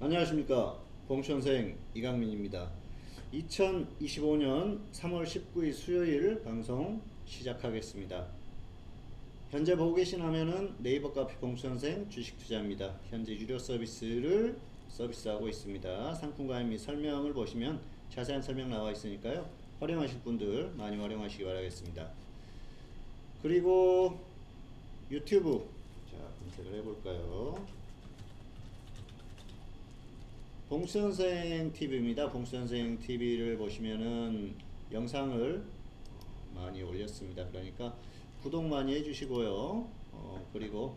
안녕하십니까. 봉천생 이강민입니다. 2025년 3월 19일 수요일 방송 시작하겠습니다. 현재 보고 계신 화면은 네이버 카페 봉천생 주식투자입니다. 현재 유료 서비스를 서비스하고 있습니다. 상품 가입 및 설명을 보시면 자세한 설명 나와 있으니까요. 활용하실 분들 많이 활용하시기 바라겠습니다. 그리고 유튜브. 자 검색을 해볼까요 봉수 선생 TV입니다. 봉수 선생 TV를 보시면은 영상을 많이 올렸습니다. 그러니까 구독 많이 해주시고요. 어, 그리고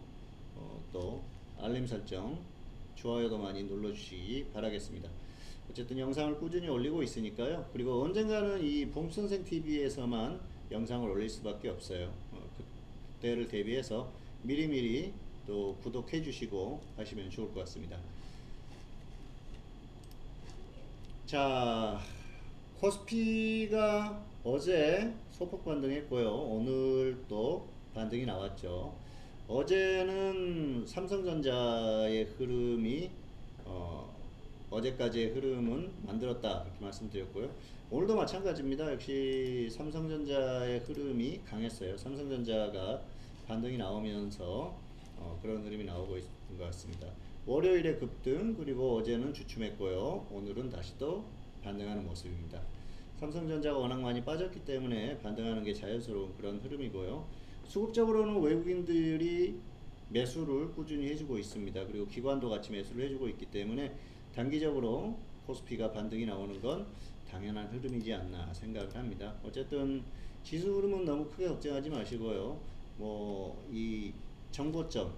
어, 또 알림 설정, 좋아요도 많이 눌러주시기 바라겠습니다. 어쨌든 영상을 꾸준히 올리고 있으니까요. 그리고 언젠가는 이 봉수 선생 TV에서만 영상을 올릴 수밖에 없어요. 어, 그때를 대비해서 미리미리 또 구독해 주시고 하시면 좋을 것 같습니다. 자, 코스피가 어제 소폭 반등했고요. 오늘 또 반등이 나왔죠. 어제는 삼성전자의 흐름이 어, 어제까지의 흐름은 만들었다 이렇게 말씀드렸고요. 오늘도 마찬가지입니다. 역시 삼성전자의 흐름이 강했어요. 삼성전자가 반등이 나오면서 어, 그런 흐름이 나오고 있는 것 같습니다. 월요일에 급등 그리고 어제는 주춤했고요. 오늘은 다시 또 반등하는 모습입니다. 삼성전자가 워낙 많이 빠졌기 때문에 반등하는 게 자연스러운 그런 흐름이고요. 수급적으로는 외국인들이 매수를 꾸준히 해주고 있습니다. 그리고 기관도 같이 매수를 해주고 있기 때문에 단기적으로 코스피가 반등이 나오는 건 당연한 흐름이지 않나 생각을 합니다. 어쨌든 지수 흐름은 너무 크게 걱정하지 마시고요. 뭐 이 정고점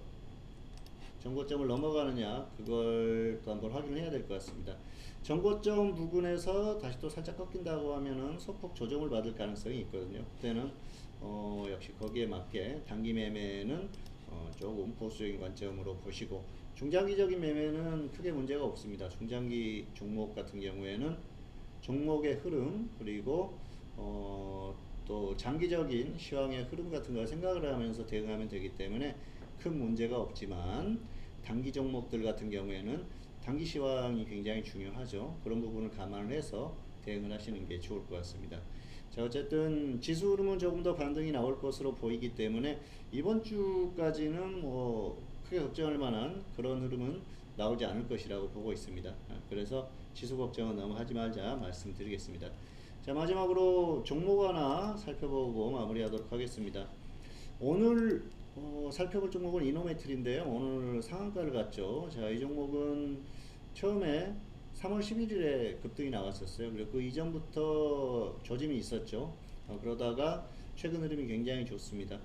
정고점을 넘어가느냐 그걸 또 한번 확인을 해야 될 것 같습니다. 정고점 부근에서 다시 또 살짝 꺾인다고 하면은 소폭 조정을 받을 가능성이 있거든요. 그때는 어 역시 거기에 맞게 단기 매매는 어 조금 보수적인 관점으로 보시고 중장기적인 매매는 크게 문제가 없습니다. 중장기 종목 같은 경우에는 종목의 흐름 그리고 어, 또 장기적인 시황의 흐름 같은 걸 생각을 하면서 대응하면 되기 때문에 큰 문제가 없지만 단기 종목들 같은 경우에는 단기 시황이 굉장히 중요하죠. 그런 부분을 감안을 해서 대응을 하시는 게 좋을 것 같습니다. 자, 어쨌든 지수 흐름은 조금 더 반등이 나올 것으로 보이기 때문에 이번 주까지는 뭐 크게 걱정할 만한 그런 흐름은 나오지 않을 것이라고 보고 있습니다. 아, 그래서 지수 걱정은 너무 하지 말자 말씀드리겠습니다. 자, 마지막으로 종목 하나 살펴보고 마무리하도록 하겠습니다. 오늘 어, 살펴볼 종목은 이노메틀인데요. 오늘 상한가를 갔죠. 자, 이 종목은 처음에 3월 11일에 급등이 나왔었어요. 그리고 그 이전부터 조짐이 있었죠. 어, 그러다가 최근 흐름이 굉장히 좋습니다.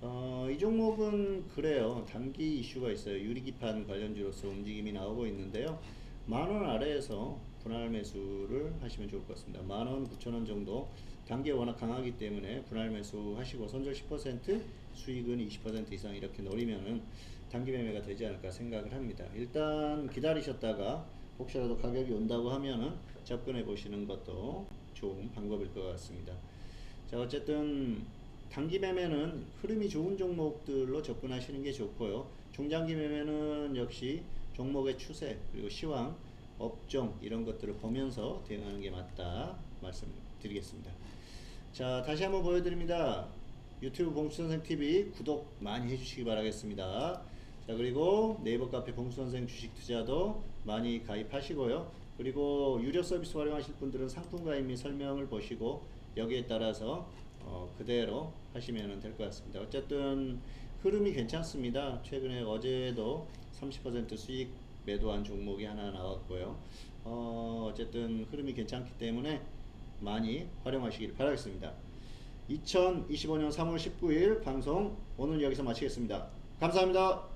어, 이 종목은 그래요. 단기 이슈가 있어요. 유리기판 관련주로서 움직임이 나오고 있는데요. 만 원 아래에서 분할 매수를 하시면 좋을 것 같습니다. 만 원, 9천 원 정도 단계 워낙 강하기 때문에 분할 매수 하시고 선절 10% 수익은 20% 이상 이렇게 노리면은 단기 매매가 되지 않을까 생각을 합니다. 일단 기다리셨다가 혹시라도 가격이 온다고 하면은 접근해 보시는 것도 좋은 방법일 것 같습니다. 자, 어쨌든 단기 매매는 흐름이 좋은 종목들로 접근하시는 게 좋고요. 중장기 매매는 역시 종목의 추세 그리고 시황, 업종 이런 것들을 보면서 대응하는 게 맞다 말씀드리겠습니다. 자, 다시 한번 보여드립니다. 유튜브 봉수선생 TV 구독 많이 해주시기 바라겠습니다. 자, 그리고 네이버 카페 봉수선생 주식 투자도 많이 가입하시고요. 그리고 유료 서비스 활용하실 분들은 상품 가입 및 설명을 보시고 여기에 따라서 어, 그대로 하시면 될 것 같습니다. 어쨌든 흐름이 괜찮습니다. 최근에 어제도 30% 수익 매도한 종목이 하나 나왔고요. 어, 어쨌든 흐름이 괜찮기 때문에 많이 활용하시길 바라겠습니다. 2025년 3월 19일 방송 오늘 여기서 마치겠습니다. 감사합니다.